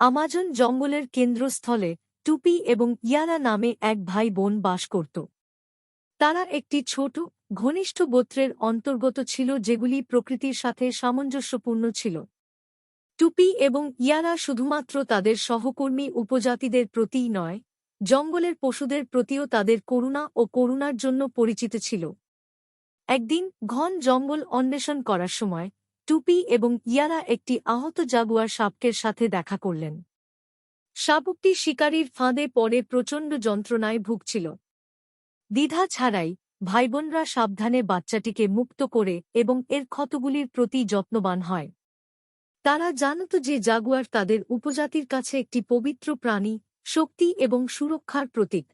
Amazon জঙ্গলের কেন্দ্রস্থলে টুপি এবং ইয়ারা নামে এক ভাই বোন বাস করত। তারা একটি ছোট, ঘনিষ্ঠ গোত্রের অন্তর্গত ছিল যেগুলি প্রকৃতির সাথে সামঞ্জস্যপূর্ণ ছিল। টুপি এবং ইয়ারা শুধুমাত্র তাদের সহকর্মী উপজাতিদের প্রতিই নয়, জঙ্গলের পশুদের প্রতিও তাদের করুণা ও করুণার জন্য পরিচিত ছিল। একদিন ঘন জঙ্গল অন্বেষণ করার সময় টুপি এবং ইয়ারা একটি আহত জাগুয়ার সাপকের সাথে দেখা করলেন। শাবকটি শিকারীর ফাঁদে পরে প্রচণ্ড যন্ত্রণায় ভুগছিল। দ্বিধা ছাড়াই ভাইবোনরা সাবধানে বাচ্চাটিকে মুক্ত করে এবং এর ক্ষতগুলির প্রতি যত্নবান হয়। তারা জানত যে জাগুয়ার তাদের উপজাতির কাছে একটি পবিত্র প্রাণী, শক্তি এবং সুরক্ষার প্রতীক।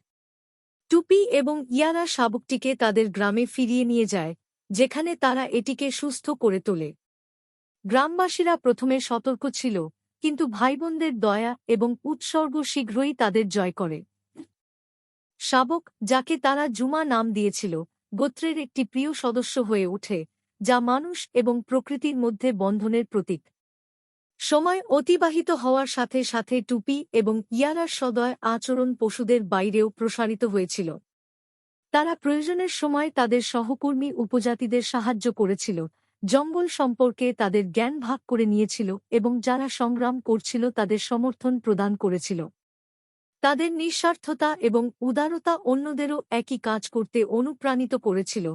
টুপি এবং ইয়ারা শাবকটিকে তাদের গ্রামে ফিরিয়ে নিয়ে যায়, যেখানে তারা এটিকে সুস্থ করে তোলে। গ্রামবাসীরা প্রথমে সতর্ক ছিল, কিন্তু ভাইবোনদের দয়া এবং উৎসর্গ শীঘ্রই তাদের জয় করে। শাবক, যাকে তারা জুমা নাম দিয়েছিল, গোত্রের একটি প্রিয় সদস্য হয়ে ওঠে, যা মানুষ এবং প্রকৃতির মধ্যে বন্ধনের প্রতীক। সময় অতিবাহিত হওয়ার সাথে সাথে টুপি এবং ইয়ারার সদয় আচরণ পশুদের বাইরেও প্রসারিত হয়েছিল। তারা প্রয়োজনের সময় তাদের সহকর্মী উপজাতিদের সাহায্য করেছিল জঙ্গল সম্পর্কে তাদের জ্ঞান ভাগ করে নিয়েছিল এবং যারা সংগ্রাম করছিল তাদের সমর্থন প্রদান করেছিল। তাদের নিঃস্বার্থতা এবং উদারতা অন্যদেরও একই কাজ করতে অনুপ্রাণিত করেছিল।